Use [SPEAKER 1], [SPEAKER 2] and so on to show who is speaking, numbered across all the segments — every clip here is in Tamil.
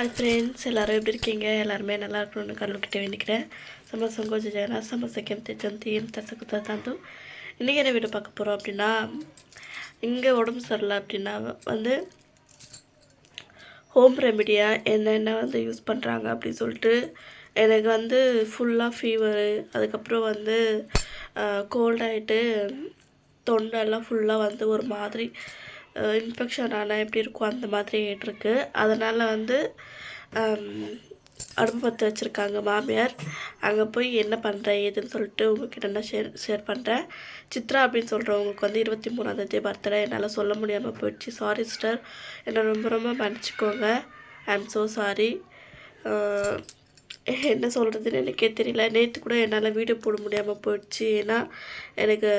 [SPEAKER 1] ஹாய் ஃப்ரெண்ட்ஸ் எல்லோரும் எப்படி இருக்கீங்க? எல்லாருமே நல்லா இருக்கணும்னு கடலுக்கிட்ட வேண்டிக்கிறேன். சம கொஞ்ச ஜன சமசக்கியம் தெச்சந்தியும் தசகுத்த தாந்தும் இன்றைக்கி என்ன வீடு பார்க்க போகிறோம் அப்படின்னா இங்கே உடம்பு சரியில்லை அப்படின்னா வந்து ஹோம் ரெமிடியாக என்னென்ன வந்து யூஸ் பண்ணுறாங்க அப்படின்னு சொல்லிட்டு எனக்கு வந்து ஃபுல்லாக ஃபீவரு அதுக்கப்புறம் வந்து கோல்டாயிட்டு தொண்டெல்லாம் ஃபுல்லாக வந்து ஒரு மாதிரி இன்ஃபெக்ஷன் ஆனால் எப்படி இருக்கும் அந்த மாதிரி ஆகிட்டுருக்கு அதனால் வந்து அடுப்பு பற்ற வச்சுருக்காங்க மாமியார். அங்கே போய் என்ன பண்ணுறேன் ஏதுன்னு சொல்லிட்டு உங்ககிட்ட நான் ஷேர் ஷேர் பண்ணுறேன் சித்ரா அப்படின்னு சொல்கிறவங்களுக்கு வந்து இருபத்தி மூணாந்தேதி பர்த்டே என்னால் சொல்ல முடியாமல் போயிடுச்சு. சாரி சிஸ்டர் என்னை ரொம்ப ரொம்ப மன்னிச்சிக்கோங்க. ஐ ஆம் ஸோ சாரி என்ன சொல்கிறதுன்னு எனக்கே தெரியல. நேற்று கூட என்னால் வீடியோ போட முடியாமல் போயிடுச்சு. ஏன்னா எனக்கு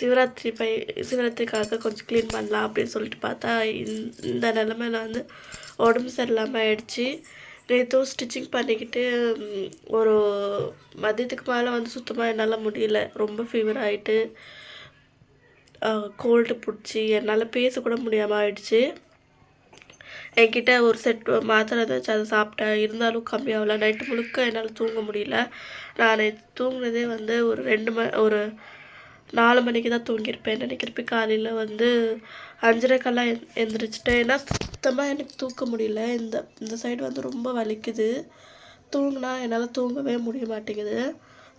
[SPEAKER 1] சிவராத்திரி பை சிவராத்திரிக்காக கொஞ்சம் க்ளீன் பண்ணலாம் அப்படின்னு சொல்லிட்டு பார்த்தா இந்த நிலமையில வந்து உடம்பு சரியில்லாமல் ஆயிடுச்சு. நேற்றும் ஸ்டிச்சிங் பண்ணிக்கிட்டு ஒரு மதியத்துக்கு மேலே வந்து சுத்தமாக என்னால் முடியல. ரொம்ப ஃபீவர் ஆகிட்டு கோல்டு பிடிச்சி என்னால் பேசக்கூட முடியாமல் ஆயிடுச்சு. என்கிட்ட ஒரு செட் மாத்திரை வச்சு அதை சாப்பிட்டேன். இருந்தாலும் கம்மியாகல நைட்டு முழுக்க என்னால் தூங்க முடியல. நான் தூங்கினதே வந்து ஒரு ரெண்டு ம ஒரு நாலு மணிக்கு தான் தூங்கியிருப்பேன் நினைக்கிறப்ப காலையில் வந்து அஞ்சரைக்கெல்லாம் எந் எழுந்திரிச்சிட்டேன் ஏன்னா சுத்தமாக எனக்கு தூக்க முடியல. இந்த இந்த சைடு வந்து ரொம்ப வலிக்குது. தூங்கினா என்னால் தூங்கவே முடிய மாட்டேங்குது.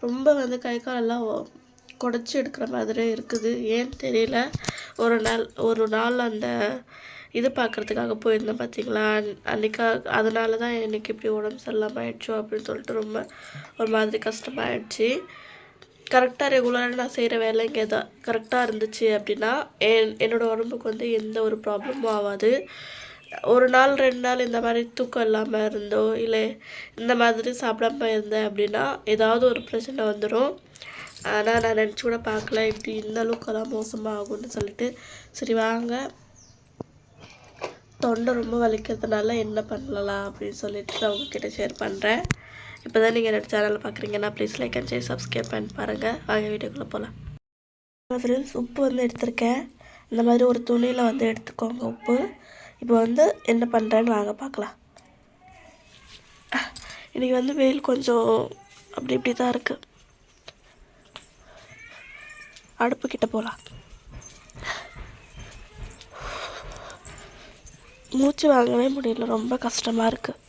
[SPEAKER 1] ரொம்ப வந்து கை காலெல்லாம் குடச்சி எடுக்கிற மாதிரி இருக்குது. ஏன்னு தெரியல. ஒரு நாள் ஒரு நாள் அந்த இது பார்க்குறதுக்காக போயிருந்தேன் பார்த்தீங்களா அன்றைக்காக அதனால தான் எனக்கு இப்படி உடம்பு சரியில்லாமல் ஆயிடுச்சோ அப்படின்னு சொல்லிட்டு ரொம்ப ஒரு மாதிரி கஷ்டமாயிடுச்சு. கரெக்டாக ரெகுலராக நான் செய்கிற வேலைங்க தான் கரெக்டாக இருந்துச்சு அப்படின்னா என் என்னோடய உடம்புக்கு வந்து எந்த ஒரு ப்ராப்ளமும் ஆகாது ஒரு நாள் ரெண்டு நாள் இந்த மாதிரி தூக்கம் இல்லாமல் இருந்தோ இல்லை இந்த மாதிரி சாப்பிடாம இருந்தேன் அப்படின்னா ஏதாவது ஒரு பிரச்சனை வந்துடும் ஆனால் நான் நினச்சி கூட பார்க்கல. இப்படி இந்த அளவுக்கெல்லாம் மோசமாக ஆகும்னு சொல்லிட்டு. சரி வாங்க. தொண்டை ரொம்ப வலிக்கிறதுனால என்ன பண்ணலாம் அப்படின்னு சொல்லிட்டு நான் உங்ககிட்ட ஷேர் பண்ணுறேன் இப்போ தான் நீங்கள் என்னோடய சேனலில் பார்க்குறீங்கன்னா please like and share subscribe பண்ணி பாருங்கள் வாங்க வீடியோக்குள்ளே போகலாம் ஃப்ரெண்ட்ஸ் உப்பு வந்து எடுத்திருக்கேன். இந்த மாதிரி ஒரு துணியில் வந்து எடுத்துக்கோங்க உப்பு. இப்போ வந்து என்ன பண்ணுறேன்னு வாங்க பார்க்கலாம் இன்றைக்கி வந்து வெயில் கொஞ்சம் அப்படி இப்படி தான் இருக்குது அடுப்பு கிட்ட போகலாம் மூச்சு வாங்கவே முடியல ரொம்ப கஷ்டமாக இருக்குது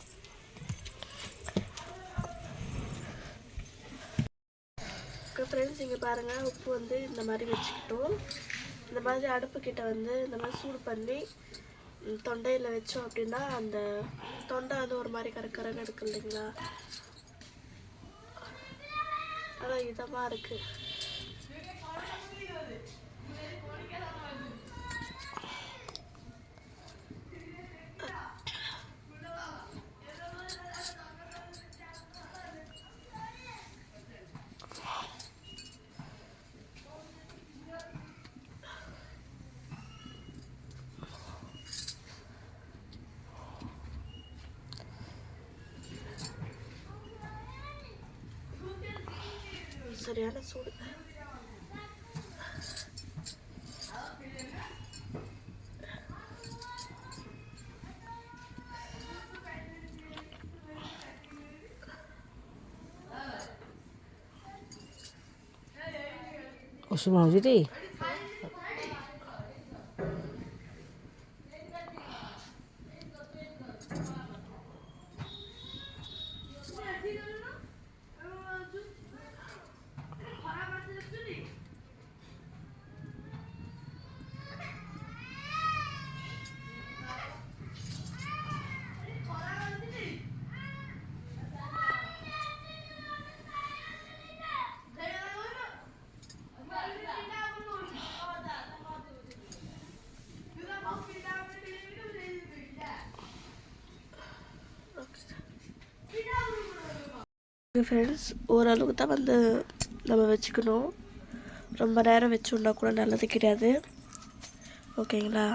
[SPEAKER 1] ஃப்ரெண்ட்ஸ் இங்கே பாருங்கள் உப்பு வந்து இந்த மாதிரி வச்சுக்கிட்டோம். இந்த மாதிரி அடுப்புக்கிட்ட வந்து இந்த மாதிரி சூடு பண்ணி தொண்டையில் வச்சோம் அப்படின்னா அந்த தொண்டை வந்து ஒரு மாதிரி கரக்கரன்னு இருக்கு இல்லைங்களா? ஆனால் இதமாக இருக்குது சரியான சூடு
[SPEAKER 2] Oh, semua jadi.
[SPEAKER 1] ஃப்ரெண்ட்ஸ் ஓரளவுக்கு தான் வந்து நம்ம வச்சுக்கணும். ரொம்ப நேரம் வச்சுருந்தா கூட நல்லது கிடையாது. ஓகேங்களா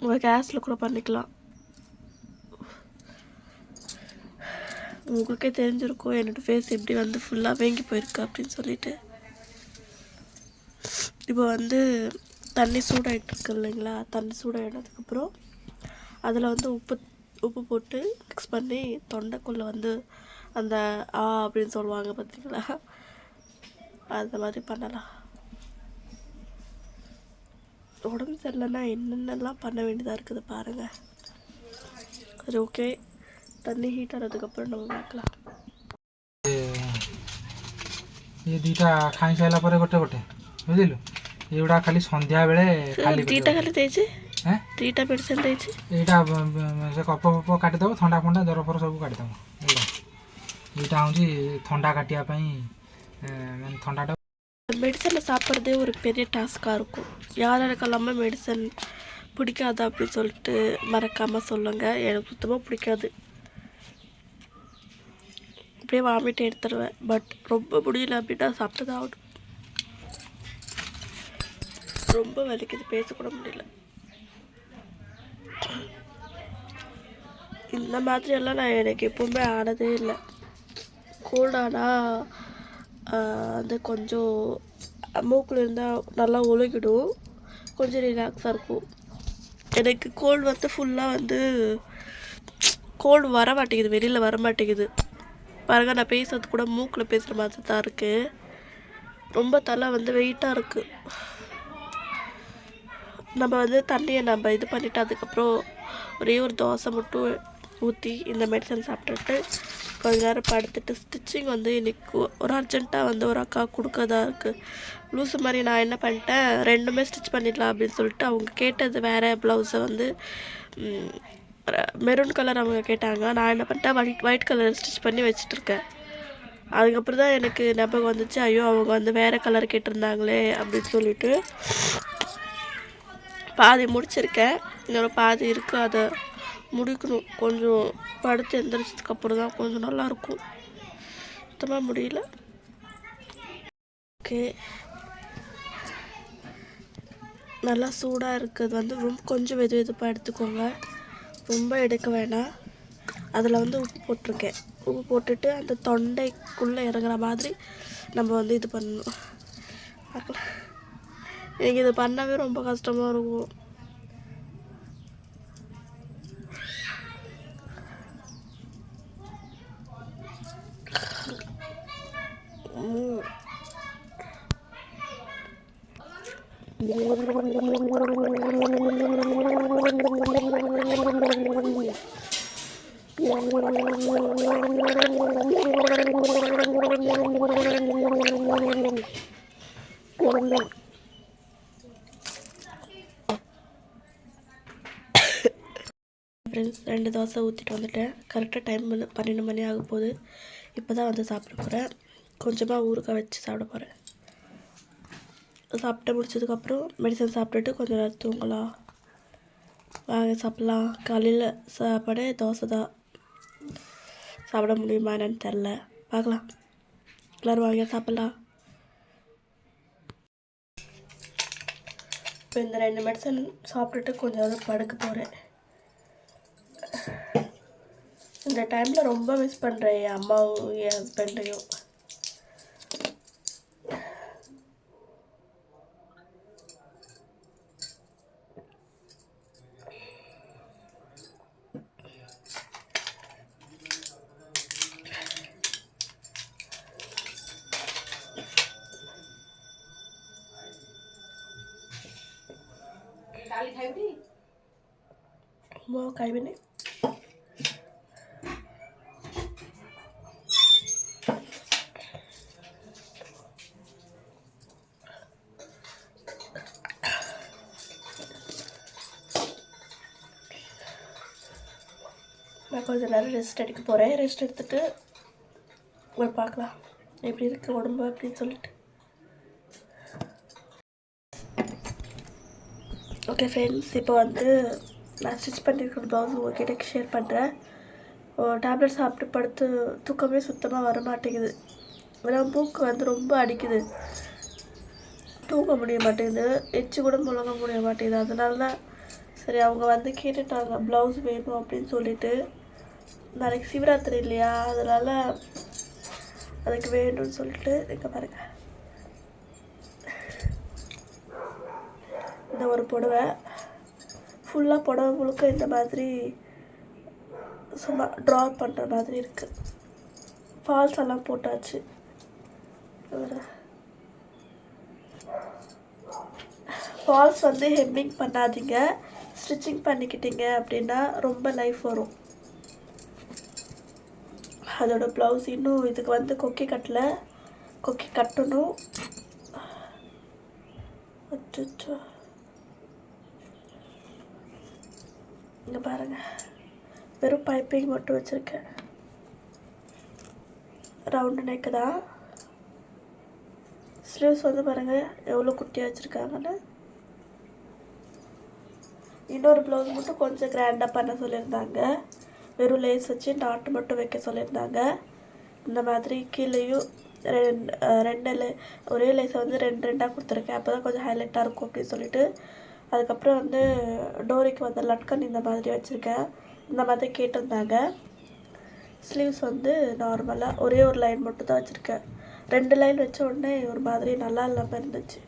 [SPEAKER 1] உங்கள் கேஸில் கூட பண்ணிக்கலாம். உங்களுக்கே தெரிஞ்சிருக்கும் என்னோடய ஃபேஸ் எப்படி வந்து ஃபுல்லாக வேங்கி போயிருக்கு அப்படின்னு சொல்லிட்டு. இப்போ வந்து தண்ணி சூடாகிட்டு இருக்கு இல்லைங்களா? தண்ணி சூடாகிட்டதுக்கப்புறம் அதில் வந்து உப்பு உப்பு போட்டு மிக்ஸ் பண்ணி தொண்டைக்குள்ளே வந்து அந்த ஆ அப்படின்னு சொல்லுவாங்க பார்த்தீங்களா அந்த மாதிரி பண்ணலாம் உடம்பு சரியில்லைன்னா என்னென்னலாம் பண்ண வேண்டியதாக இருக்குது பாருங்கள் சரி ஓகே தண்ணி ஹீட் ஆனதுக்கப்புறம் நம்ம பார்க்கலாம்
[SPEAKER 2] ଇଏ ଦୁଇଟା ଖାଇସାରିଲା ପରେ ଗୋଟେ ଗୋଟେ ବୁଝିଲୁ ଏଗୁଡ଼ା ଖାଲି ସନ୍ଧ୍ୟାବେଳେ ଖାଲି
[SPEAKER 1] ଦୁଇଟା ଖାଲି ଦେଇଛି
[SPEAKER 2] ହେଁ
[SPEAKER 1] ଦୁଇଟା ମେଡ଼ିସିନ୍ ଦେଇଛି
[SPEAKER 2] ଏଇଟା ବ- ବ- ସେ କଫ ଫପ କାଟିଦେବ ଥଣ୍ଡା ଫଣ୍ଡା ଜ୍ୱର ଫର ସବୁ କାଟିଦେବ இதுதான் வந்து தொண்டா கட்டியா பாய் தொண்டாடா
[SPEAKER 1] மெடிசனை சாப்பிட்றதே ஒரு பெரிய டாஸ்க்காக இருக்கும் யாருக்கு எல்லாமே மெடிசன் பிடிக்காது அப்படின்னு சொல்லிட்டு மறக்காமல் சொல்லுங்கள் எனக்கு சுத்தமாக பிடிக்காது அப்படியே வாமிட் எடுத்துருவேன் பட் ரொம்ப முடியல அப்படின்னா சாப்பிட்டு ரொம்ப வலிக்குது பேசக்கூட முடியல இந்த மாதிரியெல்லாம் நான் எனக்கு எப்போவுமே ஆனதே இல்லை கோல்டானா வந்து கொஞ்சம் மூக்கில் இருந்தால் நல்லா ஒழுகிடும். கொஞ்சம் ரிலாக்ஸாக இருக்கும். எனக்கு கோல்டு வந்து ஃபுல்லாக வந்து கோல்டு வர மாட்டேங்குது வெளியில் வர மாட்டேங்குது. பாருங்க நான் பேசுறது கூட மூக்கில் பேசுகிற மாதிரி தான் இருக்குது ரொம்ப தலை வந்து வெயிட்டாக இருக்குது நம்ம வந்து தண்ணியை நம்ம இது பண்ணிவிட்டு அதுக்கப்புறம் ஒரே ஒரு தோசை மட்டும் ஊற்றி இந்த மெடிசன் சாப்பிட்டுட்டு கொஞ்ச நேரம் படுத்துட்டு ஸ்டிச்சிங் வந்து இன்னைக்கு ஒரு அர்ஜென்ட்டாக வந்து ஒரு அக்கா கொடுக்கறதா இருக்குது லூஸு மாதிரி நான் என்ன பண்ணிட்டேன் ரெண்டுமே ஸ்டிச் பண்ணிடலாம் அப்படின்னு சொல்லிட்டு அவங்க கேட்டது வேறு ப்ளவுஸை வந்து மெரூன் கலர் அவங்க கேட்டாங்க. நான் என்ன பண்ணிட்டேன் ஒயிட் ஒயிட் கலர் ஸ்டிச் பண்ணி வச்சுட்டு இருக்கேன் அதுக்கப்புறம் தான் எனக்கு ஞாபகம் வந்துச்சு ஐயோ அவங்க வந்து வேறு கலர் கேட்டிருந்தாங்களே அப்படின்னு சொல்லிட்டு. பாதி முடிச்சிருக்கேன். இன்னொரு பாதி இருக்குது அதை முடிக்கணும். கொஞ்சம் படுத்து எந்திரிச்சதுக்கு அப்புறம் தான் கொஞ்சம் நல்லாயிருக்கும். சுத்தமாக முடியல. ஓகே. நல்லா சூடாக இருக்கிறது வந்து ரொம்ப கொஞ்சம் வெது வெதுப்பாக எடுத்துக்கோங்க. ரொம்ப எடுக்க வேணாம். அதில் வந்து உப்பு போட்டிருக்கேன். உப்பு போட்டுட்டு அந்த தொண்டைக்குள்ளே இறங்குற மாதிரி நம்ம வந்து இது பண்ணணும். பார்க்கலாம். எனக்கு இது பண்ணவே ரொம்ப கஷ்டமாக இருக்கும். ஃப்ரெண்ட்ஸ் ரெண்டு தோசை ஊற்றிட்டு வந்துட்டேன். கரெக்டாக டைம் வந்து பன்னெண்டு மணி ஆக போகுது. இப்போ தான் வந்து சாப்பிட போகிறேன் கொஞ்சமாக ஊறுகாய் வச்சு சாப்பிட போகிறேன் சாப்பிட்டு முடிச்சதுக்கப்புறம் மெடிசன் சாப்பிட்டுட்டு கொஞ்சம் நேரம் தூங்கலாம். வாங்க சாப்பிட்லாம். காலையில் சாப்பாடு தோசை தான் சாப்பிட முடியுமா என்னன்னு தெரில பார்க்கலாம். எல்லோரும் வாங்க சாப்பிட்லாம். இப்போ இந்த ரெண்டு மெடிசன் சாப்பிட்டுட்டு கொஞ்சம் நேரம் படுக்க போகிறேன் இந்த டைமில் ரொம்ப மிஸ் பண்ணுறேன் என் அம்மாவும் என் ஹஸ்பண்டையும் ଖାଇବେନି நான் கொஞ்ச நேரம் ரெஸ்ட் எடுக்க போகிறேன் ரெஸ்ட் எடுத்துட்டு போய் பார்க்கலாம் எப்படி இருக்குது உடம்பு அப்படின்னு சொல்லிட்டு ஓகே ஃப்ரெண்ட்ஸ் இப்போ வந்து நான் ஸ்டிச் பண்ணியிருக்கிற ப்ளவுஸ் உங்ககிட்ட ஷேர் பண்ணுறேன் டேப்லெட் சாப்பிட்டு படுத்து தூக்கமே சுத்தமாக வர மாட்டேங்குது ஏன்னா மூக்கு வந்து ரொம்ப அடிக்குது. தூங்க முடிய மாட்டேங்குது. எச்சு கூட முழங்க முடிய மாட்டேங்குது. அதனால தான் சரி அவங்க வந்து கேட்டுட்டாங்க ப்ளவுஸ் வேணும் அப்படின்னு சொல்லிட்டு. நாளைக்கு சிவராத்திரி இல்லையா? அதனால் அதுக்கு வேணும்னு சொல்லிட்டு இங்கே பாருங்க. இந்த ஒரு புடவை. ஃபுல்லாக புடவை முழுக்க இந்த மாதிரி சும்மா ட்ரா பண்ணுற மாதிரி இருக்குது ஃபால்ஸ் எல்லாம் போட்டாச்சு. ஃபால்ஸ் வந்து ஹெம்மிங் பண்ணாதீங்க. ஸ்டிச்சிங் பண்ணிக்கிட்டீங்க அப்படின்னா ரொம்ப லைஃப் வரும். அதோடய ப்ளவுஸ் இன்னும் இதுக்கு வந்து கொக்கி கட்டல. கொக்கி கட்டணும். அச்சச்சோ. இங்கே பாருங்கள் வெறும் பைப்பிங் மட்டும் வச்சுருக்கேன். ரவுண்டு நெக்கு தான். ஸ்லீவ்ஸ் வந்து பாருங்கள் எவ்வளோ குட்டியாக வச்சுருக்காங்கன்னு. இன்னொரு ப்ளவுஸ் மட்டும் கொஞ்சம் கிராண்டாக பண்ண சொல்லியிருந்தாங்க. வெறும் லேஸ் வச்சு நாட்டு மட்டும் வைக்க சொல்லியிருந்தாங்க. இந்த மாதிரி கீழேயும் ரெண்டு ரெண்டு லே ஒரே லேஸை வந்து ரெண்டு ரெண்டாக கொடுத்துருக்கேன். அப்போ தான் கொஞ்சம் ஹைலைட்டாக இருக்கும் அப்படின்னு சொல்லிட்டு அதுக்கப்புறம் வந்து டோரிக்கு வந்து லட்கன் இந்த மாதிரி வச்சுருக்கேன். இந்த மாதிரி கேட்டிருந்தாங்க. ஸ்லீவ்ஸ் வந்து நார்மலாக ஒரே ஒரு லைன் மட்டும் தான் வச்சுருக்கேன். ரெண்டு லைன் வச்ச உடனே ஒரு மாதிரி நல்லா இல்லாமல் இருந்துச்சு.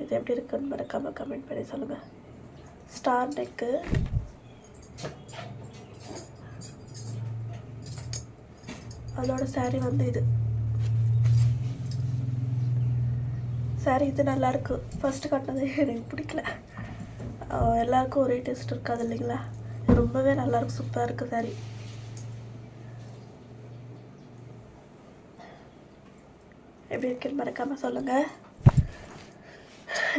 [SPEAKER 1] இது எப்படி இருக்குன்னு மறக்காமல் கமெண்ட் பண்ணி சொல்லுங்கள் ஸ்டார் நெக்கு அதோட saree வந்து இது. சாரி இது நல்லாயிருக்கு ஃபஸ்ட்டு கட்டினது எனக்கு பிடிக்கல. எல்லாருக்கும் ஒரே டேஸ்ட் இருக்காது இல்லைங்களா? ரொம்பவே நல்லாயிருக்கும் சூப்பராக இருக்குது சாரி எப்படி இருக்குன்னு மறக்காமல் சொல்லுங்கள்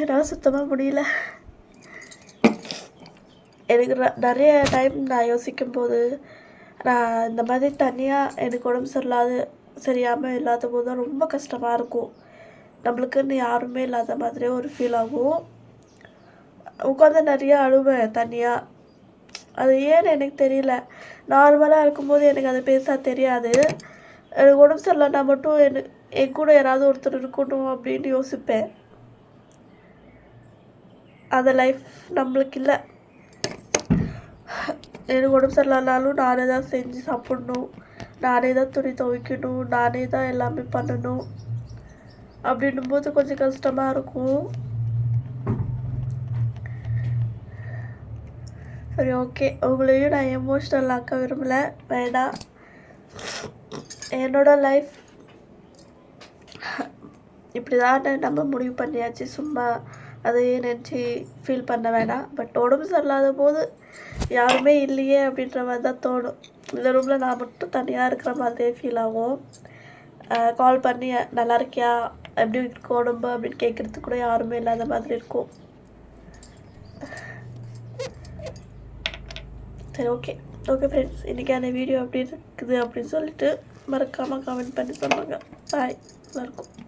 [SPEAKER 1] என்னால் சுத்தமாக முடியல. எனக்கு நிறைய டைம் நான் யோசிக்கும் போது நான் இந்த மாதிரி தனியாக எனக்கு உடம்பு சரியில்லாத சரியாமல் இல்லாத போது தான் ரொம்ப கஷ்டமாக இருக்கும். நம்மளுக்குன்னு யாருமே இல்லாத மாதிரியே ஒரு ஃபீல் ஆகும். உட்காந்து நிறையா அழுவேன் தனியாக அது ஏன்னு எனக்கு தெரியல. நார்மலாக இருக்கும்போது எனக்கு அது பெருசாக தெரியாது. எனக்கு உடம்பு சரியில்லைனா மட்டும் எனக்கு என் கூட யாராவது ஒருத்தர் இருக்கணும் அப்படின்னு யோசிப்பேன். அந்த லைஃப் நம்மளுக்கு இல்லை. எனக்கு உடம்பு சரியில்லைனாலும் நானே தான் செஞ்சு சாப்பிடணும். நானே தான் துணி துவைக்கணும். நானே தான் எல்லாமே பண்ணணும். அப்படின்னும் போது கொஞ்சம் கஷ்டமாக இருக்கும். சரி ஓகே உங்களையும் நான் எமோஷ்னல் ஆக்க விரும்பலை. வேண்டாம் என்னோட லைஃப் இப்படி தான் நம்ம முடிவு பண்ணியாச்சு. சும்மா அதையே நினச்சி ஃபீல் பண்ண வேணாம். பட் உடம்பு சரியில்லாத போது யாருமே இல்லையே அப்படின்ற மாதிரி தான் தோணும். இந்த ரூமில் நான் மட்டும் தனியாக இருக்கிற மாதிரியே ஃபீல் ஆகும். கால் பண்ணி நல்லா இருக்கியா? எப்படி இருக்கு உடம்பு அப்படின்னு கேட்குறதுக்கு கூட யாருமே இல்லாத மாதிரி இருக்கும். சரி ஓகே ஓகே ஃப்ரெண்ட்ஸ் இன்றைக்கான வீடியோ எப்படி இருக்குது அப்படின்னு சொல்லிட்டு மறக்காமல் கமெண்ட் பண்ணி சொல்லுங்கள் பாய் நல்லாயிருக்கும்